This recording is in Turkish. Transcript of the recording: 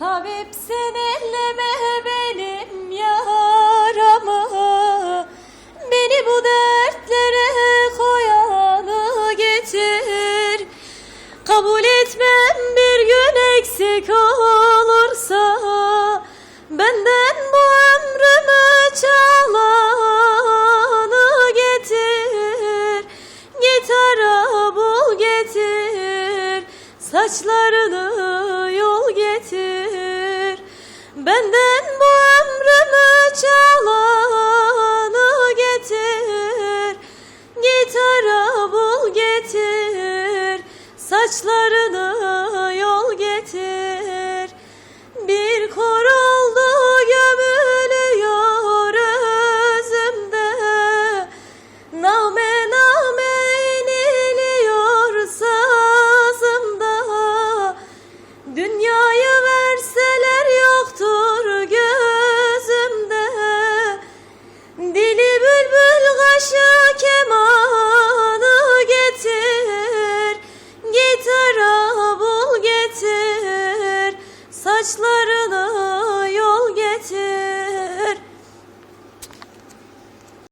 Tabipsin elleme benim yaramı. Beni bu dertlere koyanı getir. Kabul etmem bir gün eksik olursa Benden bu ömrümü çalanı getir. Gitara bul getir. Saçlarını yol getir Saçlarını Saçlarını